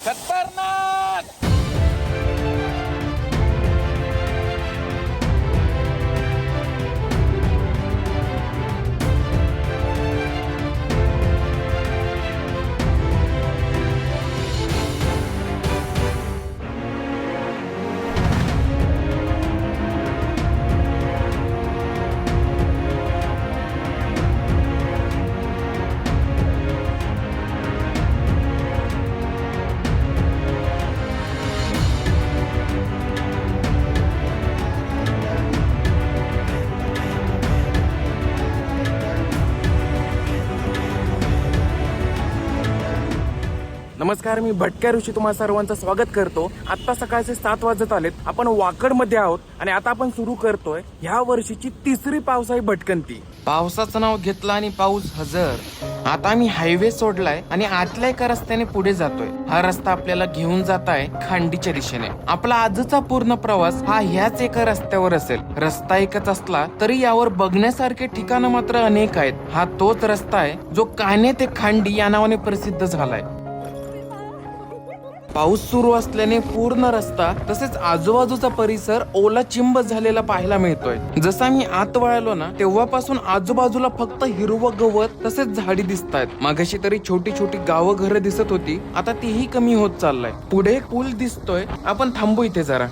खतरनाक नमस्कार मी भटक्या ऋषी तुम्हा सर्वांचं स्वागत करतो. आता सकाळचे सात वाजत आलेत. आपण वाकडमध्ये आहोत आणि आता आपण सुरू करतोय ह्या वर्षीची तिसरी पावसाळी भटकंती. पावसाचं नाव घेतलं आणि पाऊस हजर. आता आम्ही हायवे सोडलाय आणि आतल्या एका रस्त्याने पुढे जातोय. हा रस्ता आपल्याला घेऊन जात आहे खांडीच्या दिशेने. आपला आजचा पूर्ण प्रवास हा ह्याच एका रस्त्यावर असेल. रस्ता एकच असला तरी यावर बघण्यासारखे ठिकाणं मात्र अनेक आहेत. हा तोच रस्ता आहे जो काने ते खांडी या नावाने प्रसिद्ध झालाय. पाऊस सुरू असल्याने पूर्ण रस्ता तसेच आजूबाजूचा परिसर ओला चिंब झालेला पाहायला मिळतोय. जसा मी आत वळालो ना तेव्हापासून आजूबाजूला फक्त हिरवं गवत तसेच झाडी दिसत आहेत मागाशी तरी छोटी छोटी गावं घरं दिसत होती आता तीही कमी होत चाललाय. पुढे एक पूल दिसतोय आपण थांबू इथे जरा.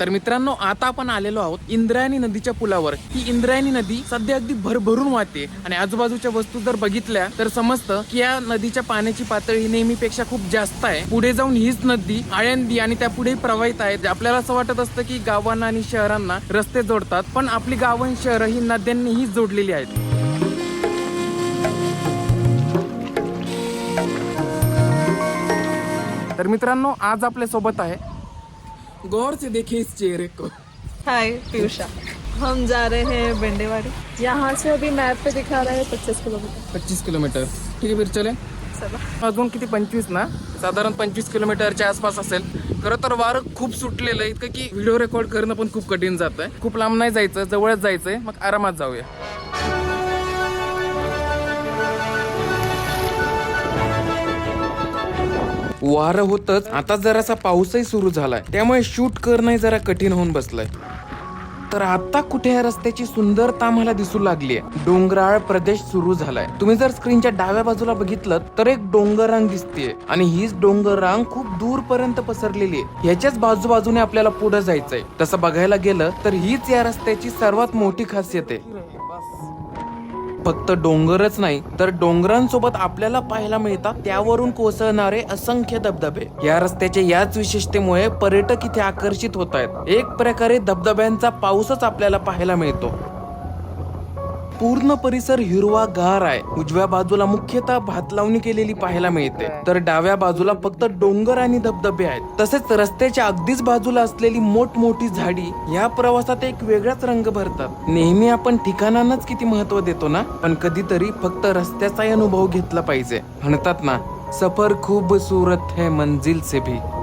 तर मित्रांनो आता आपण आलेलो आहोत इंद्रायणी नदीच्या पुलावर. ही इंद्रायणी नदी सध्या अगदी भरभरून वाहते. आणि आजूबाजूच्या वस्तू जर बघितल्या तर समजतं की या नदीच्या पाण्याची पातळी ही नेहमीपेक्षा खूप जास्त आहे. पुढे जाऊन हीच नदी आळंदी आणि त्या पुढे प्रवाहित आहे. आपल्याला असं वाटत असतं की गावांना आणि शहरांना रस्ते जोडतात पण आपली गावं आणि शहरं ही नद्यांनीही जोडलेली आहेत. तर मित्रांनो आज आपल्यासोबत आहे गौर से देखिए इस चेहरे को। हाय पीयूषा हम जा रहे हैं बेंडेवाड़ी। यहाँ से अभी मैप पे दिखा रहा है पच्चीस किलोमीटर। 25 किलोमीटर। ठीक आहे फिर चले। चला। अजून किती पंचवीस ना? साधारण पंचवीस किलोमीटरच्या आसपास असेल. खरं तर वारं खूप सुटलेलं आहे. इतकं की व्हिडिओ रेकॉर्ड करणं पण खूप कठीण जात आहे खूप लांब नाही जायचं जवळच जायचंय. मग आरामात जाऊया. वारं होतच. आता जरासा पाऊसही सुरू झालाय. त्यामुळे शूट करणंही जरा कठीण होऊन बसलंय. तर आता कुठे या रस्त्याची सुंदरता मला दिसू लागली आहे डोंगराळ प्रदेश सुरू झालाय. तुम्ही जर स्क्रीनच्या डाव्या बाजूला बघितलं तर एक डोंगर रांग आणि हीच डोंगर रांग खूप दूर पर्यंत पसरलेली आहे ह्याच्याच बाजूबाजूने आपल्याला पुढे जायचंय. तसं बघायला गेलं तर हीच या रस्त्याची सर्वात मोठी खासियत आहे. फक्त डोंगरच नाही तर डोंगरांसोबत आपल्याला पाहायला मिळतात त्यावरून कोसळणारे असंख्य धबधबे. या रस्त्याच्या याच विशेषतेमुळे पर्यटक इथे आकर्षित होत आहेत. एक प्रकारे धबधब्यांचा पाऊसच आपल्याला पाहायला मिळतो. पूर्ण परिसर हिरवा गार आहे. उजव्या बाजूला मुख्यतः भात लावणी केलेली पाहायला मिळते. तर डाव्या बाजूला फक्त डोंगर आणि धबधबे आहेत. तसेच रस्त्याच्या अगदीच बाजूला असलेली मोठमोठी झाडी या प्रवासात एक वेगळाच रंग भरतात. नेहमी आपण ठिकाणांनाच किती महत्त्व देतो ना? पण कधीतरी फक्त रस्त्याचाही अनुभव घेतला पाहिजे. म्हणतात ना सफर खूबसूरत है मंजिल से भी.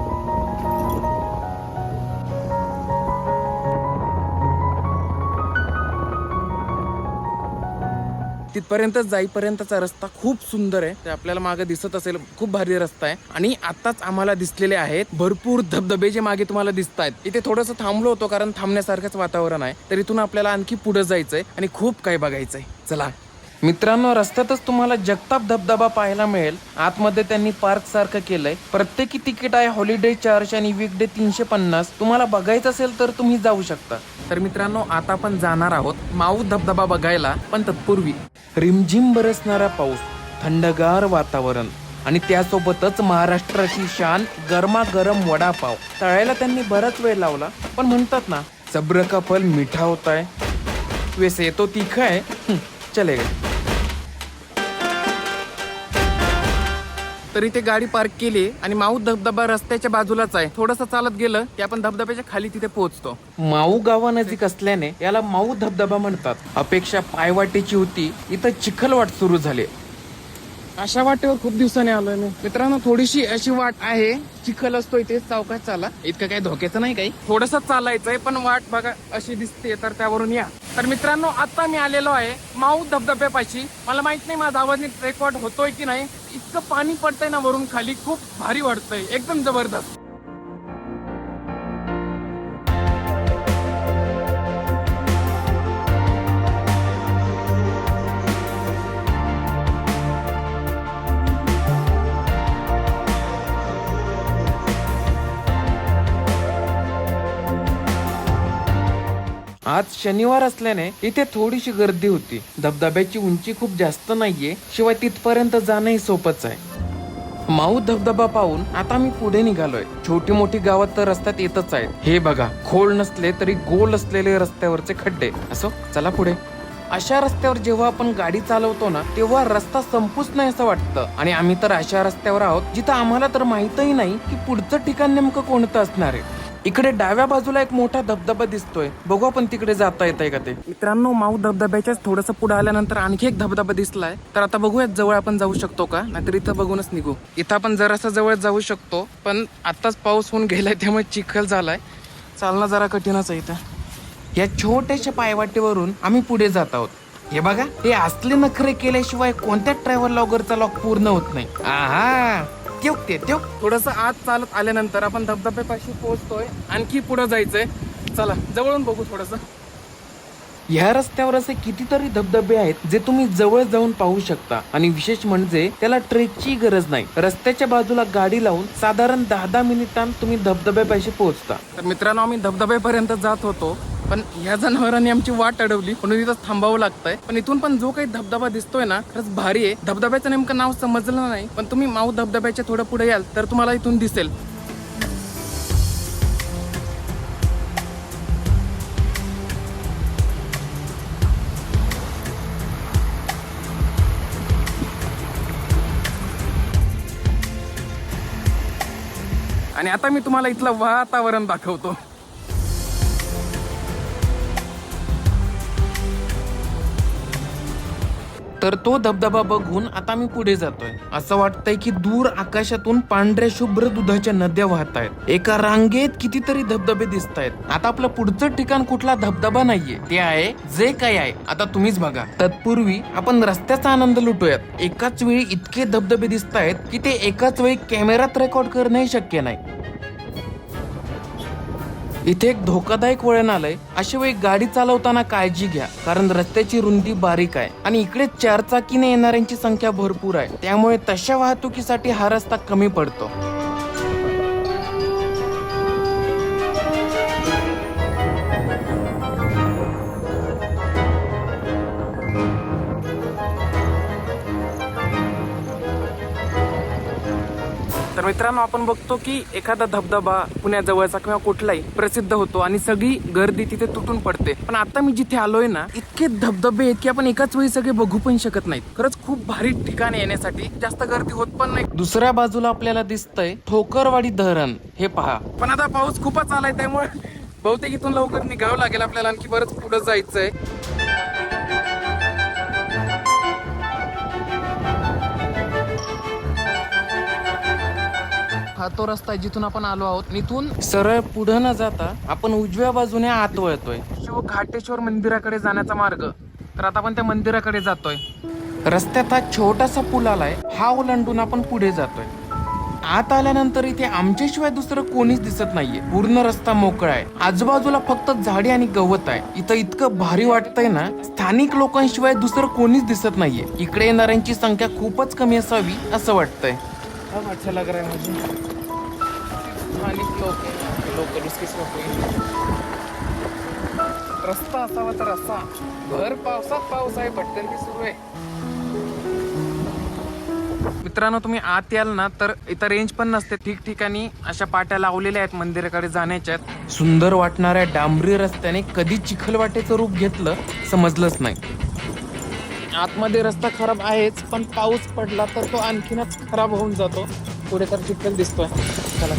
तिथपर्यंत जाईपर्यंतचा रस्ता खूप सुंदर आहे. ते आपल्याला मागे दिसत असेल खूप भारी रस्ता आहे. आणि आताच आम्हाला दिसलेले आहेत भरपूर धबधबे जे मागे तुम्हाला दिसत आहेत इथे थोडस थांबलो होतो कारण थांबण्यासारखंच वातावरण आहे. तर इथून आपल्याला आणखी पुढे जायचंय आणि खूप काही बघायचंय. चला. मित्रांनो रस्त्यातच तुम्हाला जगताप धबधबा पाहायला मिळेल. आतमध्ये त्यांनी पार्क सारखं केलंय. प्रत्येकी तिकीट आहे हॉलिडे चार्ज आणि वीकडे तीनशे पन्नास. तुम्हाला बघायचं असेल तर तुम्ही जाऊ शकता. तर मित्रांनो आता आपण जाणार आहोत माऊ धबधबा बघायला पण तत्पूर्वी. रिमझिम बरसणारा पाऊस थंडगार वातावरण आणि त्यासोबतच महाराष्ट्राची शान गरमागरम वडापाव. तळायला त्यांनी बराच वेळ लावला पण म्हणतात ना सब्र का फल मिठा होता है. वैसे तो तिखा आहे चले गए. तर इथे गाडी पार्क केली आणि माऊ धबधबा रस्त्याच्या बाजूलाच आहे. थोडस चालत गेलं की आपण धबधब्याच्या खाली तिथे पोहोचतो. माऊ गावानजीक असल्याने याला माऊ धबधबा म्हणतात. अपेक्षा पायवाटेची होती. इथं चिखलवाट सुरू झाली. अशा वाटेवर खूप दिवसांनी आलोय मी. मित्रांनो थोडीशी अशी वाट आहे. चिखल असतो इथे चौकात चाला. इतकं काही धोक्याचं नाही काही. थोडस चालायचंय पण वाट बघा अशी दिसते तर त्यावरून या. तर मित्रांनो आता मी आलेलो आहे माऊ धबधब्यापाशी. मला माहीत नाही माझा आवाज रेकॉर्ड होतोय की नाही. इतकं पाणी पडतंय ना वरून खाली खूप भारी वाटतंय एकदम जबरदस्त. आज शनिवार असल्याने इथे थोडीशी गर्दी होती. धबधब्याची उंची खूप जास्त नाहीये शिवाय तिथपर्यंत जाणंही सोपंच आहे. माऊ धबधबा पाहून आता मी पुढे निघालोय. छोटी मोठी गावात तर रस्त्यात येतच आहेत. हे बघा खोल नसले तरी गोल असलेले रस्त्यावरचे खड्डे. असो चला पुढे. अशा रस्त्यावर जेव्हा आपण गाडी चालवतो ना तेव्हा रस्ता संपूच नाही असं वाटतं. आणि आम्ही तर अशा रस्त्यावर आहोत जिथं आम्हाला तर माहितही नाही की पुढचं ठिकाण नेमकं कोणतं असणार आहे. इकडे डाव्या बाजूला एक मोठा धबधबा दिसतोय. बघू आपण तिकडे जाता येत आहे का ते. मित्रांनो माऊ धबधब्याच्याच थोडस पुढे आल्यानंतर आणखी एक धबधबा दिसलाय. तर आता बघूयात जवळ आपण जाऊ शकतो का? नाहीतर इथं बघूनच निघू. इथं आपण जरासा जवळ जाऊ शकतो पण आताच पाऊस होऊन गेलाय त्यामुळे चिखल झालाय. चालणं जरा कठीणच आहे इथं. या छोट्याशा पायवाटेवरून आम्ही पुढे जात आहोत. हे बघा हे असले नखरे केल्याशिवाय कोणत्या ट्रॅव्हल लॉगरचा लॉक पूर्ण होत नाही. आहा! त्योक ते त्योक थोडस आत चालत आल्यानंतर आपण धबधब्यापाशी पोहोचतोय. आणखी पुढे जायचंय. चला जवळून बघू थोडस. ह्या रस्त्यावर असे कितीतरी धबधबे आहेत जे तुम्ही जवळ जाऊन पाहू शकता. आणि विशेष म्हणजे त्याला ट्रेकची गरज नाही. रस्त्याच्या बाजूला गाडी लावून साधारण दहा दहा मिनिटांत तुम्ही धबधब्यापाशी पोहोचता. तर मित्रांनो आम्ही धबधब्यापर्यंत जात होतो. पण या जनावरांनी आमची वाट अडवली. म्हणून इथं थांबावं लागतंय. पण इथून पण जो काही धबधबा दिसतोय ना खरंच भारी आहे. धबधब्याचं नेमकं नाव समजलं नाही पण तुम्ही माऊ धबधब्याच्या थोडं पुढे याल तर तुम्हाला इथून दिसेल. आणि आता मी तुम्हाला इथलं वातावरण दाखवतो. तर तो धबधबा बघून आता मी पुढे जातोय. असं वाटतंय की दूर आकाशातून पांढऱ्या शुभ्र दुधाच्या नद्या वाहत आहेत. एका रांगेत कितीतरी धबधबे दिसत आहेत. आता आपलं पुढचं ठिकाण कुठला धबधबा नाहीये. ते आहे जे काही आहे आता तुम्हीच बघा. तत्पूर्वी आपण रस्त्याचा आनंद लुटूयात. एकाच वेळी इतके धबधबे दिसत आहेत की ते एकाच वेळी कॅमेरात रेकॉर्ड करणंही शक्य नाही. इथे एक धोकादायक वळण आलंय. अशा वेळी गाडी चालवताना काळजी घ्या कारण रस्त्याची रुंदी बारीक आहे आणि इकडे चारचाकीने येणाऱ्यांची संख्या भरपूर आहे. त्यामुळे तशा वाहतुकीसाठी हा रस्ता कमी पडतो. तर मित्रांनो आपण बघतो की एखादा धबधबा पुण्याजवळचा किंवा कुठलाही प्रसिद्ध होतो आणि सगळी गर्दी तिथे तुटून पडते. पण आता मी जिथे आलोय ना इतके धबधबे आहेत की आपण एकाच वेळी सगळे बघू पण शकत नाहीत. खरंच खूप भारी ठिकाण येण्यासाठी. जास्त गर्दी होत पण नाही. दुसऱ्या बाजूला आपल्याला दिसतंय ठोकरवाडी धरण. हे पहा. पण आता पाऊस खूपच आलाय त्यामुळे बहुतेक इथून लवकर निघावं लागेल आपल्याला आणखी बरंच पुढे जायचंय. हा तो रस्ता आहे जिथून आपण आलो आहोत. इथून सरळ पुढे न जाता आपण उजव्या बाजूने आत वळतोय. शिव घाटेश्वर मंदिराकडे जाण्याचा मार्ग. तर आता आपण त्या मंदिराकडे जातोय. रस्त्यात हा छोटासा पूल आलाय. हा ओलांडून आपण पुढे जातोय. आत आल्यानंतर इथे आमच्याशिवाय दुसरं कोणीच दिसत नाहीये. पूर्ण रस्ता मोकळा आहे. आजूबाजूला फक्त झाडे आणि गवत आहे. इथं इतकं भारी वाटतंय ना स्थानिक लोकांशिवाय दुसरं कोणीच दिसत नाहीये. इकडे येणाऱ्यांची संख्या खूपच कमी असावी असं वाटतंय. अब अच्छा लग रहा है मुझे। स्थानिक लोक लोकल उसके रस्ता असावा तर असा भर पावसात पाऊस आहे भटकंती सुरू आहे। मित्रांनो तुम्ही आत याल ना तर इथं रेंज पण नसते. ठिकठिकाणी अशा पाट्या लावलेल्या आहेत मंदिराकडे जाण्याच्या सुंदर वाटणाऱ्या डांबरी रस्त्याने कधी चिखलवाटेचं रूप घेतलं समजलंच नाही. आतमध्ये रस्ता खराब आहेच पण पाऊस पडला तर तो आणखीनच खराब होऊन जातो. पुढे तर चिखल दिसतोय. चला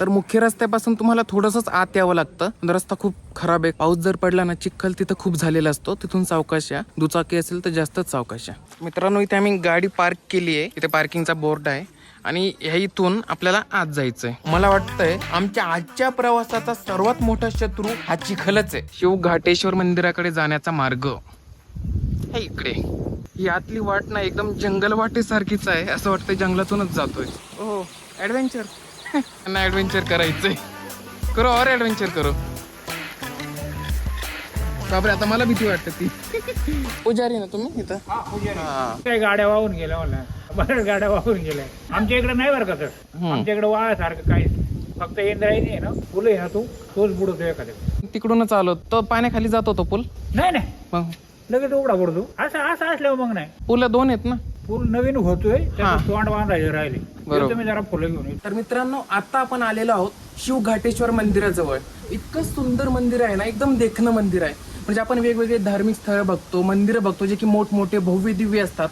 तर मुख्य रस्त्यापासून तुम्हाला थोडंसंच आत यावं लागतं. रस्ता खूप खराब आहे. पाऊस जर पडला ना चिखल तिथं खूप झालेला असतो. तिथून सावकाश या. दुचाकी असेल तर जास्तच सावकाश या. मित्रांनो इथे आम्ही गाडी पार्क केली आहे इथे पार्किंगचा बोर्ड आहे. आणि ह्या इथून आपल्याला आज जायचंय. मला वाटतंय आमच्या आजच्या प्रवासाचा सर्वात मोठा शत्रू हा चिखलच आहे. शिव घाटेश्वर मंदिराकडे जाण्याचा मार्ग. हे इकडे. ही आतली वाट ना एकदम जंगल वाटेसारखीच आहे. असं वाटतं जंगलातूनच जातोय. हो ऍडव्हेंचर ना ऍडव्हेंचर करायचंय. करो और ऍडव्हेंचर करो. बापरे आता मला भीती वाटते ती. पुजारी ना तुम्ही इथं? हा. काही गाड्या वाहून गेल्या मला बऱ्याच गाड्या वाहून गेल्या. आमच्या इकडे नाही बरं का सर. आमच्या इकडे वाळासारखं काही. फक्त इंद्रायणी आहे ना फुलं आहे ना तू तोच बुडवतो एखाद्या. तिकडूनच आलो. तो पाण्याखाली जात होतो पूल? नाही नाही. मग? लगेच उघडा पडतो असं असं असल्यावर मग नाही. पुल दोन आहेत ना? पूल नवीन होतोय हा. त्याचं तोंड बांधायचे राहिले. तुम्ही जरा फुलं घेऊन ये. तर मित्रांनो आता आपण आलेलो आहोत शिव घाटेश्वर मंदिराजवळ. इतकं सुंदर मंदिर आहे ना एकदम देखणं मंदिर आहे. म्हणजे आपण वेगवेगळे धार्मिक स्थळं बघतो मंदिरं बघतो जे की मोठमोठे भव्य दिव्य असतात.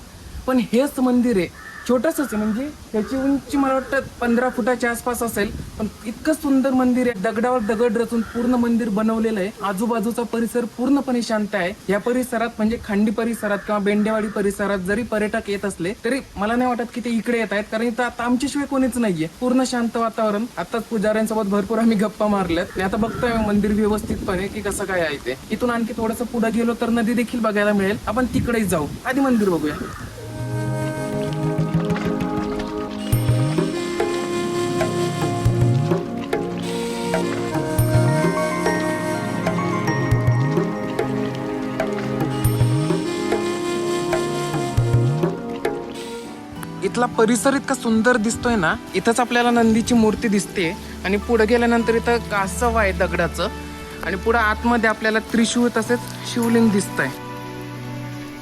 पण हेच मंदिर आहे छोटंसंच आहे म्हणजे त्याची उंची मला वाटतं पंधरा फुटाच्या आसपास असेल. पण इतकं सुंदर मंदिर आहे. दगडावर दगड रचून पूर्ण मंदिर बनवलेलं आहे. आजूबाजूचा परिसर पूर्णपणे शांत आहे. या परिसरात म्हणजे खांडी परिसरात किंवा बेंडेवाडी परिसरात जरी पर्यटक येत असले तरी मला नाही वाटत की ते इकडे येत आहेत. कारण इथं आता आमच्याशिवाय कोणीच नाहीये. पूर्ण शांत वातावरण. आताच पुजाऱ्यांसोबत भरपूर आम्ही गप्पा मारल्यात. आता बघतोय मंदिर व्यवस्थितपणे की कसं काय आहे ते. इथून आणखी थोडंसं पुढे गेलो तर नदी देखील बघायला मिळेल. आपण तिकडेच जाऊ. आधी मंदिर बघूया. इथला परिसर इतका सुंदर दिसतोय ना इथंच आपल्याला नंदीची मूर्ती दिसते. आणि पुढे गेल्यानंतर इथं कासव आहे दगडाचं. आणि पुढे आतमध्ये आपल्याला त्रिशूळ तसेच शिवलिंग दिसतंय.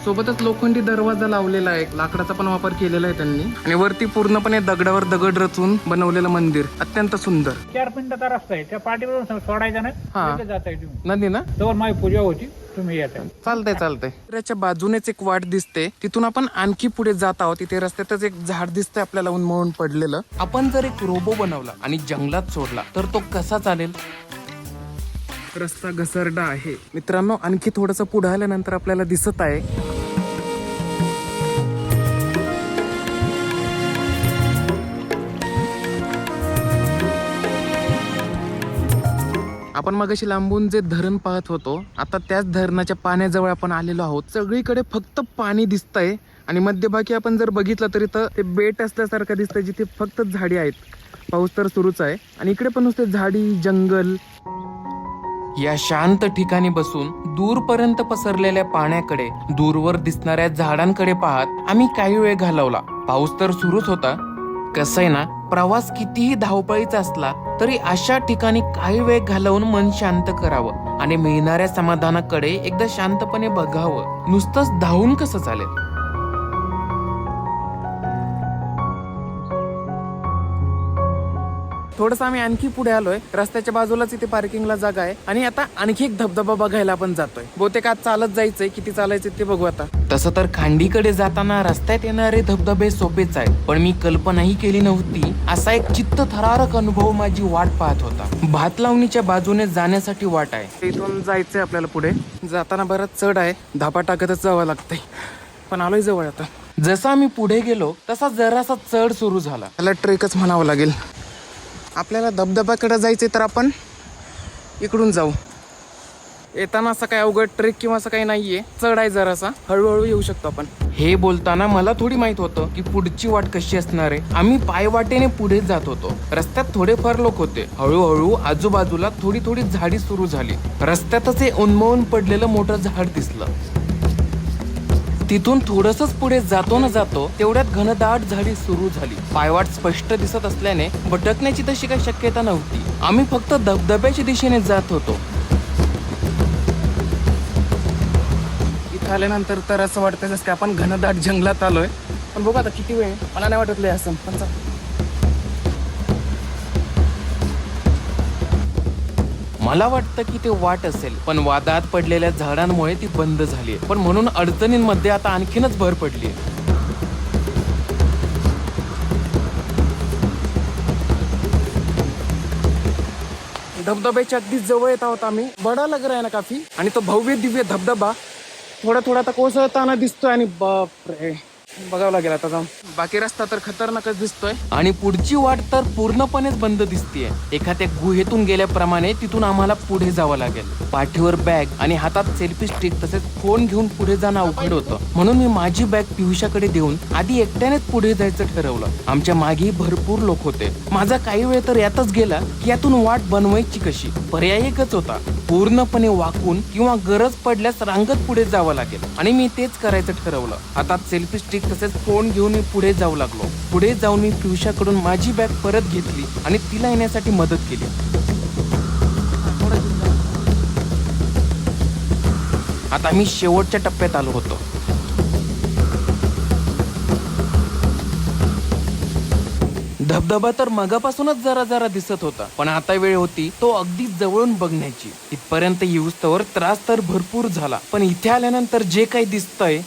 सोबतच लोखंडी दरवाजा लावलेला आहे. लाकडाचा पण वापर केलेला आहे त्यांनी. आणि वरती पूर्णपणे दगडावर दगड रचून बनवलेलं मंदिर. अत्यंत सुंदर. चार मिनिटाचा रस्ता आहे त्या पाठीवरून सोडायचा नाही. हा. लगेच जाताय तुम्ही. नदी ना? जवळ माझी पूजा होती. तुम्ही चालतंय चालतंय. मंदिराच्या बाजूनेच एक वाट दिसते. तिथून आपण आणखी पुढे जात आहोत. तिथे रस्त्यातच एक झाड दिसतंय आपल्याला उन्मळून पडलेलं. आपण जर एक रोबो बनवला आणि जंगलात सोडला तर तो कसा चालेल? रस्ता घसरडा आहे. मित्रांनो आणखी थोडंसं पुढं आल्यानंतर आपल्याला दिसत आहे. आपण मगाशी लांबून जे धरण पाहत होतो आता त्याच धरणाच्या पाण्याजवळ आपण आलेलो आहोत. सगळीकडे फक्त पाणी दिसतंय आणि मध्यभागी आपण जर बघितलं तरी तर ते बेट असल्यासारखं दिसतंय जिथे फक्त झाडी आहेत. पाऊस तर सुरूच आहे. आणि इकडे पण नुसते झाडी जंगल. या शांत ठिकाणी बसून दूरपर्यंत पसरलेल्या पाण्याकडे दूरवर दिसणाऱ्या झाडांकडे पाहत आम्ही काही वेळ घालवला. पाऊस तर सुरूच होता. कसं आहे ना प्रवास कितीही धावपळीचा असला तरी अशा ठिकाणी काही वेळ घालवून मन शांत करावं आणि मिळणाऱ्या समाधानाकडे एकदा शांतपणे बघावं. नुसतंच धावून कसं चालेल? थोडस आम्ही आणखी पुढे आलोय. रस्त्याच्या बाजूलाच इथे पार्किंगला जागा आहे. आणि आता आणखी एक धबधबा बघायला आपण जातोय. बहुतेक आज चालत जायचंय. किती चालायचं ते बघू आता. तसं तर खांडीकडे जाताना रस्त्यात येणारे धबधबे सोपेच आहे पण मी कल्पनाही केली नव्हती. असा एक चित्त थरारक अनुभव माझी वाट पाहत होता. भात लावणीच्या बाजूने जाण्यासाठी वाट आहे. इथून जायचंय आपल्याला पुढे. जाताना बराच चढ आहे. धापा टाकतच जावं लागतंय. पण आलोय जवळ आता. जसा मी पुढे गेलो तसा जरासा चढ सुरू झाला. त्याला ट्रेकच म्हणावं लागेल. आपल्याला धबधब्याकडे जायचे तर आपण इकडून जाऊ. येताना असं काही अवघड ट्रेक किंवा असं काही नाहीये. चढ आहे जरासा. हळूहळू येऊ शकतो आपण. हे बोलताना मला थोडी माहीत होतं की पुढची वाट कशी असणार आहे. आम्ही पायवाटेने पुढे जात होतो. रस्त्यात थोडेफार लोक होते. हळूहळू आजूबाजूला थोडी थोडी झाडी सुरू झाली. रस्त्यातच हे उन्मळून पडलेलं मोठं झाड दिसलं. तिथून थोडसच पुढे जातो न जातो तेवढ्यात घनदाट झाडी सुरू झाली. पायवाट स्पष्ट दिसत असल्याने भटकण्याची तशी काही शक्यता नव्हती. आम्ही फक्त धबधब्याच्या दिशेने जात होतो. इथं आल्यानंतर तर असं वाटतं जसं की आपण घनदाट जंगलात आलोय. पण बघू आता किती वेळ मला नाही वाटत लय असं. पण मला वाटतं की ते वाट असेल पण वादात पडलेल्या झाडांमुळे ती बंद झाली पण म्हणून अडचणींमध्ये आता आणखीनच भर पडली धबधब्याच्या अगदी जवळ येत आहोत आम्ही. बडा लग रहा है ना काफी? आणि तो भव्य दिव्य धबधबा थोडा थोडा आता कोसळताना दिसतोय आणि बाप रे बघावं लागेल आता जाऊन. बाकी रस्ता तर खतरनाकच दिसतोय. आणि पुढची वाट तर पूर्णपणेच बंद दिसतीये. एखाद्या गुहेतून गेल्याप्रमाणे तिथून आम्हाला पुढे जावं लागेल. पाठीवर बॅग आणि हातात सेल्फी स्टिक तसेच फोन घेऊन पुढे जाणं अवघड होतं. म्हणून मी माझी बॅग पियुषाकडे देऊन आधी एकट्यानेच पुढे जायचं ठरवलं. आमच्या मागे भरपूर लोक होते. माझा काही वेळ तर यातच गेला की यातून वाट बनवायची कशी? पर्याय एकच होता. पूर्णपणे वाकून किंवा गरज पडल्यास रांगत पुढे जावं लागेल. आणि मी तेच करायचं ठरवलं. हातात सेल्फी स्टिक तसेच फोन घेऊन मी पुढे जाऊ लागलो. पुढे जाऊन मी पियुषाकडून माझी बॅग परत घेतली आणि तिला येण्यासाठी मदत केली. आता मी शेवटच्या टप्प्यात आलो होतो. धबधबा तर मगापासूनच जरा जरा दिसत होता पण आता वेळ होती तो अगदी जवळून बघण्याची. इथपर्यंत येऊस्तवर त्रास तर भरपूर झाला पण इथे आल्यानंतर जे काही दिसतंय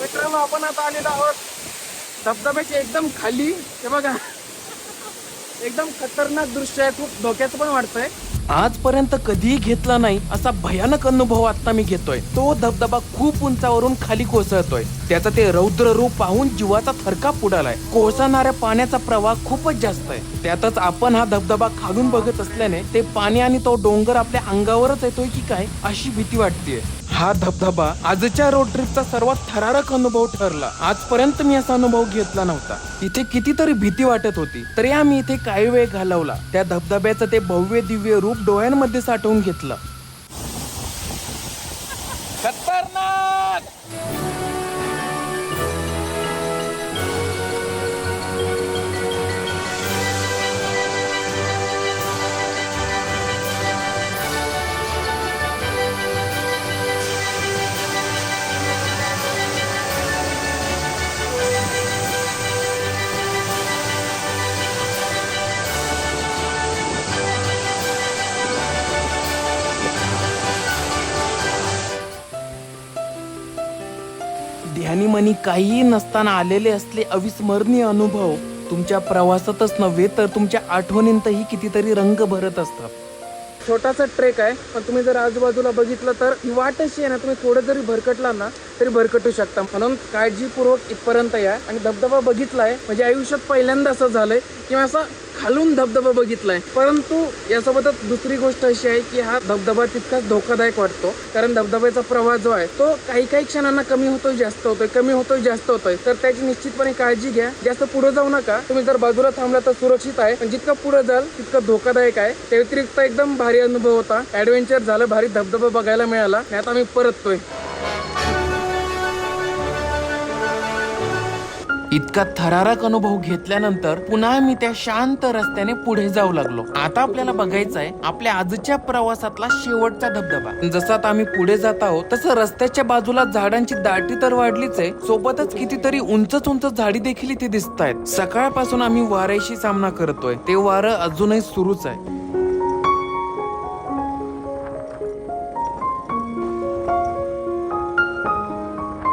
मित्रांनो आपण आता आलेलो आहोत धबधब्याची एकदम खाली. हे बघा. एकदम खतरनाक दृश्य आहे. खूप धोक्याचं पण वाटतंय. आजपर्यंत कधीही घेतला नाही असा भयानक अनुभव आता मी घेतोय. तो धबधबा खूप उंचावरून खाली कोसळतोय. त्याचं ते रौद्र रूप पाहून जीवाचा थरकाप उडालाय. कोसळणाऱ्या पाण्याचा प्रवाह खूपच जास्त आहे. त्यातच आपण हा धबधबा खालून बघत असल्याने ते पाणी आणि तो डोंगर आपल्या अंगावरच येतोय की काय अशी भीती वाटतेय. हा धबधबा आजच्या रोड ट्रिपचा सर्वात थरारक अनुभव ठरला. आजपर्यंत मी असा अनुभव घेतला नव्हता. इथे कितीतरी भीती वाटत होती तरी आम्ही इथे काही वेळ घालवला. त्या धबधब्याचं ते भव्य दिव्य रूप डोळ्यांमध्ये साठवून घेतलं. मनी काहीही नसताना आलेले असले अविस्मरणीय अनुभव तुमच्या प्रवासातच नव्हे तर तुमच्या आठवणींतही कितीतरी रंग भरत असतात. छोटासा ट्रेक आहे. पण तुम्ही जर आजूबाजूला बघितलं तर ही वाट अशी आहे ना तुम्ही थोडं जरी भरकटला ना तरी भरकटू शकता. म्हणून काळजीपूर्वक इथपर्यंत या आणि धबधबा बघितलाय म्हणजे आयुष्यात पहिल्यांदा असं झालंय किंवा असं खालून धबधबा बघितलाय. परंतु यासोबतच दुसरी गोष्ट अशी आहे की हा धबधबा तितकाच धोकादायक वाटतो. कारण धबधब्याचा प्रवाह जो आहे तो काही काही क्षणांना कमी होतोय जास्त होतोय कमी होतोय जास्त होतोय. तर त्याची निश्चितपणे काळजी घ्या. जास्त पुढे जाऊ नका. तुम्ही जर बाजूला थांबला तर सुरक्षित आहे. पण जितकं पुढे जाल तितकं धोकादायक आहे. त्या व्यतिरिक्त एकदम भारी अनुभव होता. ऍडव्हेंचर झालं भारी धबधबा बघायला मिळाला. आता आम्ही परततोय. इतका थरारक अनुभव घेतल्यानंतर पुन्हा मी त्या शांत रस्त्याने पुढे जाऊ लागलो. आता आपल्याला बघायचं आहे आपल्या आजच्या प्रवासातला शेवटचा धबधबा. जसं आता आम्ही पुढे जात आहोत तसं रस्त्याच्या बाजूला झाडांची दाटी तर वाढलीच आहे सोबतच कितीतरी उंच उंच झाडी देखील इथे दिसत आहेत सकाळपासून आम्ही वाऱ्याशी सामना करतोय. ते वारं अजूनही सुरूच आहे.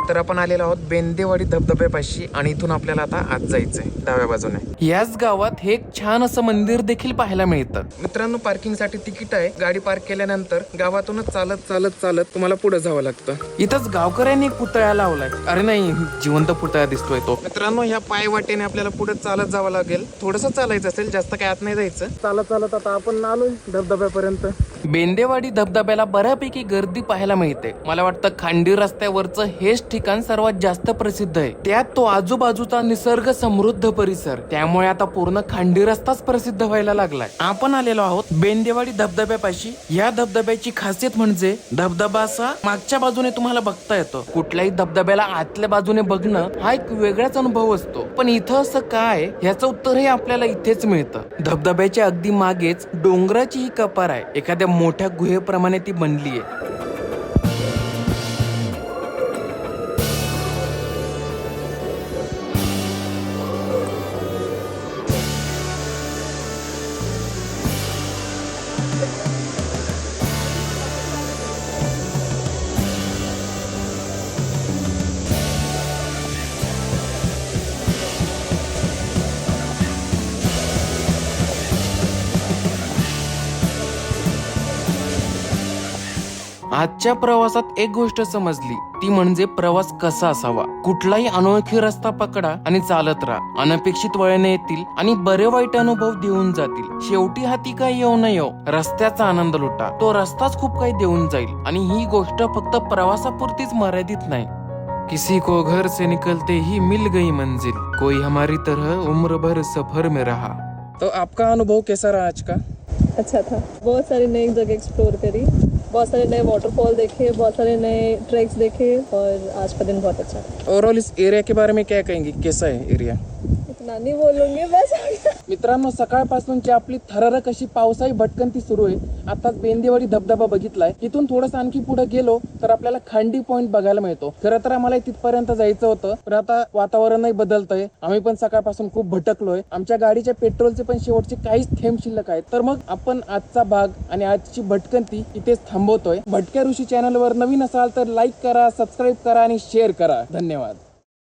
तर आपण आलेलो आहोत बेंदेवाडी धबधब्यापाशी आणि इथून आपल्याला आता आत जायचंय डाव्या बाजूने. याच गावात हे एक छान असं मंदिर देखील पाहायला मिळतं. मित्रांनो पार्किंगसाठी तिकीट आहे. गाडी पार्क केल्यानंतर गावातूनच चालत चालत चालत तुम्हाला पुढे जावं लागतं. इथंच गावकऱ्यांनी एक पुतळा लावलाय. अरे नाही जिवंत पुतळा दिसतोय तो. मित्रांनो ह्या पाय वाटेने आपल्याला पुढे चालत जावं लागेल. थोडस चालायचं असेल जास्त काय आत नाही जायचं. चालत चालत आता आपण आलोय धबधब्यापर्यंत. बेंदेवाडी धबधब्याला बऱ्यापैकी गर्दी पाहायला मिळते. मला वाटतं खांडी रस्त्यावरचं हेच ठिकाण सर्वात जास्त प्रसिद्ध आहे. त्यात तो आजूबाजूचा निसर्ग समृद्ध परिसर. त्यामुळे आता पूर्ण खांडी रस्ताच प्रसिद्ध व्हायला लागलाय. आपण आलेलो आहोत बेंदेवाडी धबधब्यापाशी. या धबधब्याची खासियत म्हणजे धबधबा असा मागच्या बाजूने तुम्हाला बघता येतो. कुठल्याही धबधब्याला आतल्या बाजूने बघणं हा एक वेगळाच अनुभव असतो. पण इथं असं काय? याचं उत्तरही आपल्याला इथेच मिळतं. धबधब्याच्या अगदी मागेच डोंगराची ही कपार आहे. एखाद्या मोठ्या गुहेप्रमाणे ती बनली आहे आजच्या प्रवासात एक गोष्ट समजली. ती म्हणजे प्रवास कसा असावा? कुठलाही अनोळखी रस्ता पकडा आणि चालत राहा. अनपेक्षित वळणे येतील आणि बरे वाईट अनुभव देऊन जातील. शेवटी हाती काय येऊ न येऊ रस्त्याचा आनंद लुटा. तो रस्ताच खूप काही देऊन जाईल आणि ही गोष्ट फक्त प्रवासापुरतीच मर्यादित नाही. किसी को घर से निकलते ही मिल गई मंजिल. कोई हमारी तरह उम्र भर सफर में रहा. तो आपका अनुभव कैसा रहा आज का? अच्छा था. बहुत सारी नई जगह एक्सप्लोर करी. बहुत सारे नए वाटरफॉल देखे बहुत सारे नए ट्रैक्स देखे और आज का दिन बहुत अच्छा ओवरऑल इस एरिया के बारे में क्या कहेंगे? कैसा है एरिया नानी नहीं मी बस. मित्रांनो सकाळपासूनची आपली थररक अशी पावसाळी भटकंती सुरू आहे आताच बेंदेवाडी धबधबा बघितलाय. इथून थोडस आणखी पुढे गेलो तर आपल्याला खांडी पॉईंट बघायला मिळतो. खरं तर आम्हाला तिथपर्यंत जायचं होतं पण आता वातावरणही बदलतंय. आम्ही पण सकाळपासून खूप भटकलोय. आमच्या गाडीच्या पेट्रोलचे पण शेवटचे काहीच थेंब शिल्लक आहेत. तर मग आपण आजचा भाग आणि आजची भटकंती इथेच थांबवतोय. भटक्या ऋषी चॅनलवर नवीन असाल तर लाईक करा सबस्क्राईब करा आणि शेअर करा. धन्यवाद.